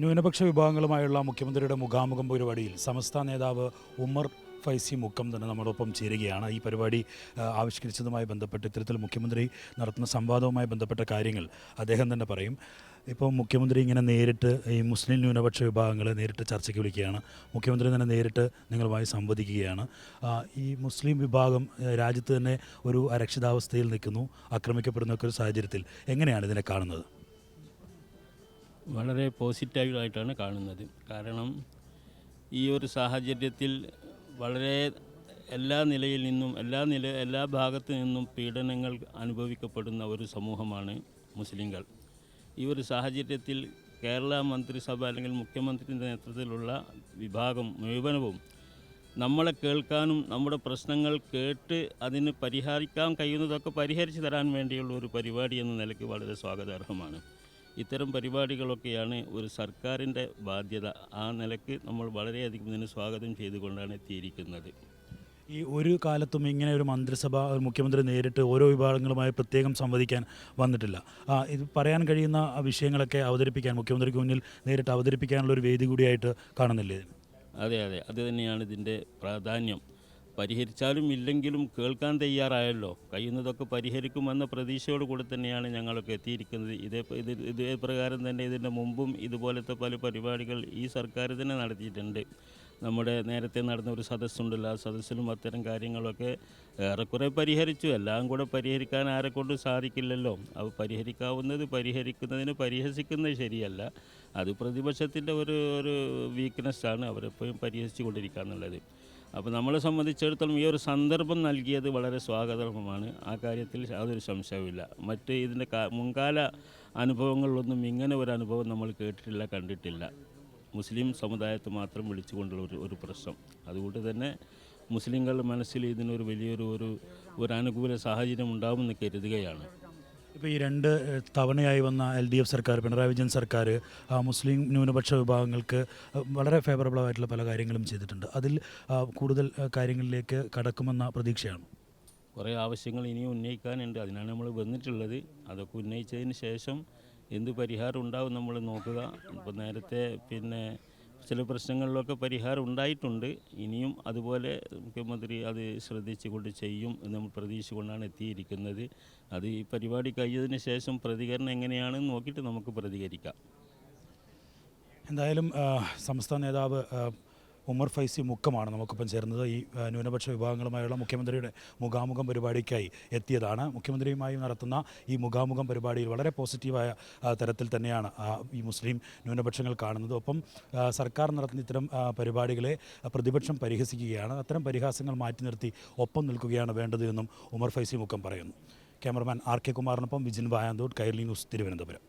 ന്യൂനപക്ഷ വിഭാഗങ്ങളുമായുള്ള മുഖ്യമന്ത്രിയുടെ മുഖാമുഖം പരിപാടിയിൽ സമസ്ത നേതാവ് ഉമർ ഫൈസി മുക്കം തന്നെ നമ്മളൊപ്പം ചേരുകയാണ്. ഈ പരിപാടി ആവിഷ്കരിച്ചതുമായി ബന്ധപ്പെട്ട് ഇത്തരത്തിൽ മുഖ്യമന്ത്രി നടത്തുന്ന സംവാദവുമായി ബന്ധപ്പെട്ട കാര്യങ്ങൾ അദ്ദേഹം തന്നെ പറയും. ഇപ്പോൾ മുഖ്യമന്ത്രി ഇങ്ങനെ നേരിട്ട് ഈ മുസ്ലിം ന്യൂനപക്ഷ വിഭാഗങ്ങളെ നേരിട്ട് ചർച്ചയ്ക്ക് വിളിക്കുകയാണ്. മുഖ്യമന്ത്രി തന്നെ നേരിട്ട് നിങ്ങളുമായി സംവദിക്കുകയാണ്. ഈ മുസ്ലിം വിഭാഗം രാജ്യത്ത് തന്നെ ഒരു അരക്ഷിതാവസ്ഥയിൽ നിൽക്കുന്നു ആക്രമിക്കപ്പെടുന്ന ഒരു സാഹചര്യത്തിൽ എങ്ങനെയാണ് ഇതിനെ കാണുന്നത്? വളരെ പോസിറ്റീവായിട്ടാണ് കാണുന്നത്. കാരണം ഈ ഒരു സാഹചര്യത്തിൽ വളരെ എല്ലാ നിലയിൽ നിന്നും എല്ലാ നില എല്ലാ ഭാഗത്തു നിന്നും പീഡനങ്ങൾ അനുഭവിക്കപ്പെടുന്ന ഒരു സമൂഹമാണ് മുസ്ലിങ്ങൾ ഈ ഒരു സാഹചര്യത്തിൽ കേരള മന്ത്രിസഭ അല്ലെങ്കിൽ മുഖ്യമന്ത്രിയുടെ നേതൃത്വത്തിലുള്ള വിഭാഗം മുഴുവനവും നമ്മളെ കേൾക്കാനും നമ്മുടെ പ്രശ്നങ്ങൾ കേട്ട് അതിന് പരിഹരിക്കാൻ കഴിയുന്നതൊക്കെ പരിഹരിച്ചു തരാൻ വേണ്ടിയുള്ള ഒരു പരിപാടി എന്ന നിലയ്ക്ക് വളരെ സ്വാഗതാർഹമാണ്. ഇത്തരം പരിപാടികളൊക്കെയാണ് ഒരു സർക്കാരിന്റെ ബാധ്യത. ആ നിലയ്ക്ക് നമ്മൾ വളരെയധികം ഇതിന് സ്വാഗതം ചെയ്തുകൊണ്ടാണ് എത്തിയിരിക്കുന്നത്. ഈ ഒരു കാലത്തും ഇങ്ങനെ ഒരു മന്ത്രിസഭ ഒരു മുഖ്യമന്ത്രി നേരിട്ട് ഓരോ വിഭാഗങ്ങളുമായി പ്രത്യേകം സംവദിക്കാൻ വന്നിട്ടില്ല. ആ, ഇത് പറയാൻ കഴിയുന്ന വിഷയങ്ങളൊക്കെ അവതരിപ്പിക്കാൻ മുഖ്യമന്ത്രിക്ക് മുന്നിൽ നേരിട്ട് അവതരിപ്പിക്കാനുള്ള ഒരു വേദി കൂടിയായിട്ട് കാണുന്നില്ലേ? അതെ അതെ. അത് തന്നെയാണ് ഇതിന്റെ പ്രാധാന്യം. പരിഹരിച്ചാലും ഇല്ലെങ്കിലും കേൾക്കാൻ തയ്യാറായല്ലോ. കഴിയുന്നതൊക്കെ പരിഹരിക്കുമെന്ന പ്രതീക്ഷയോട് കൂടെ തന്നെയാണ് ഞങ്ങളൊക്കെ എത്തിയിരിക്കുന്നത്. ഇതേ ഇത് പ്രകാരം തന്നെ ഇതിന്റെ മുമ്പും ഇതുപോലത്തെ പല പരിപാടികൾ ഈ സർക്കാർ തന്നെ നടത്തിയിട്ടുണ്ട്. നമ്മുടെ നേരത്തെ നടന്ന ഒരു സദസ്സുണ്ടല്ലോ ആ സദസ്സിലും അത്തരം കാര്യങ്ങളൊക്കെ ഏറെക്കുറെ പരിഹരിച്ചു. എല്ലാം കൂടെ പരിഹരിക്കാൻ ആരെക്കൊണ്ട് സാധിക്കില്ലല്ലോ. അത് പരിഹരിക്കാവുന്നത് പരിഹരിക്കുന്നതിന് പരിഹസിക്കുന്നത് ശരിയല്ല. അത് പ്രതിപക്ഷത്തിന്റെ ഒരു ഒരു വീക്ക്നെസ്സാണ് അവരെപ്പോഴും പരിഹസിച്ചു കൊണ്ടിരിക്കുക എന്നുള്ളത് അപ്പോൾ നമ്മളെ സംബന്ധിച്ചിടത്തോളം ഈ ഒരു സന്ദർഭം നൽകിയത് വളരെ സ്വാഗതമാണ്. ആ കാര്യത്തിൽ യാതൊരു സംശയവുമില്ല. മറ്റ് ഇതിന്റെ മുൻകാല അനുഭവങ്ങളിലൊന്നും ഇങ്ങനെ ഒരു അനുഭവം നമ്മൾ കേട്ടിട്ടില്ല കണ്ടിട്ടില്ല. മുസ്ലിം സമുദായത്തെ മാത്രം വിളിച്ചുകൊണ്ടുള്ള ഒരു ഒരു പ്രശ്നം. അതുകൊണ്ട് തന്നെ മുസ്ലിങ്ങളുടെ മനസ്സിൽ ഇതിനൊരു വലിയൊരു ഒരു ഒരു അനുകൂല സാഹചര്യം ഉണ്ടാകുമെന്ന് കരുതുകയാണ്. ഇപ്പോൾ ഈ രണ്ട് തവണയായി വന്ന എൽ ഡി എഫ് സർക്കാർ പിണറായി വിജയൻ സർക്കാർ മുസ്ലിം ന്യൂനപക്ഷ വിഭാഗങ്ങൾക്ക് വളരെ ഫേവറബിൾ ആയിട്ടുള്ള പല കാര്യങ്ങളും ചെയ്തിട്ടുണ്ട്. അതിൽ കൂടുതൽ കാര്യങ്ങളിലേക്ക് കടക്കുമെന്ന പ്രതീക്ഷയാണ്? കുറേ ആവശ്യങ്ങൾ ഇനിയും ഉന്നയിക്കാനുണ്ട്. അതിനാണ് നമ്മൾ വന്നിട്ടുള്ളത്. അതൊക്കെ ഉന്നയിച്ചതിന് ശേഷം എന്ത് പരിഹാരം ഉണ്ടാവും നമ്മൾ നോക്കുക. ഇപ്പോൾ നേരത്തെ പിന്നെ ചില പ്രശ്നങ്ങളിലൊക്കെ പരിഹാരം ഉണ്ടായിട്ടുണ്ട്. ഇനിയും അതുപോലെ മുഖ്യമന്ത്രി അത് ശ്രദ്ധിച്ചുകൊണ്ട് ചെയ്യും എന്ന് നമ്മൾ പ്രതീക്ഷിച്ചുകൊണ്ടാണ് എത്തിയിരിക്കുന്നത്. അത് ഈ പരിപാടി കഴിഞ്ഞതിന് ശേഷം പ്രതികരണം എങ്ങനെയാണെന്ന് നോക്കിയിട്ട് നമുക്ക് പ്രതികരിക്കാം. എന്തായാലും സംസ്ഥാന നേതാവ് ഉമർ ഫൈസി മുക്കമാണ് നമുക്കൊപ്പം ചേർന്നത്. ഈ ന്യൂനപക്ഷ വിഭാഗങ്ങളുമായുള്ള മുഖ്യമന്ത്രിയുടെ മുഖാമുഖം പരിപാടിക്കായി എത്തിയതാണ്. മുഖ്യമന്ത്രിയുമായി നടത്തുന്ന ഈ മുഖാമുഖം പരിപാടിയിൽ വളരെ പോസിറ്റീവായ തരത്തിൽ തന്നെയാണ് ഈ മുസ്ലിം ന്യൂനപക്ഷങ്ങൾ കാണുന്നത്. ഒപ്പം സർക്കാർ നടത്തുന്ന ഇത്തരം പരിപാടികളെ പ്രതിപക്ഷം പരിഹസിക്കുകയാണ്. അത്തരം പരിഹാസങ്ങൾ മാറ്റി നിർത്തി ഒപ്പം നിൽക്കുകയാണ് വേണ്ടത് എന്നും ഉമർ ഫൈസി മുക്കം പറയുന്നു. ക്യാമറമാൻ ആർ കെ കുമാറിനൊപ്പം വിജിൻ വായാന്തോട് കൈർലി ന്യൂസ് തിരുവനന്തപുരം.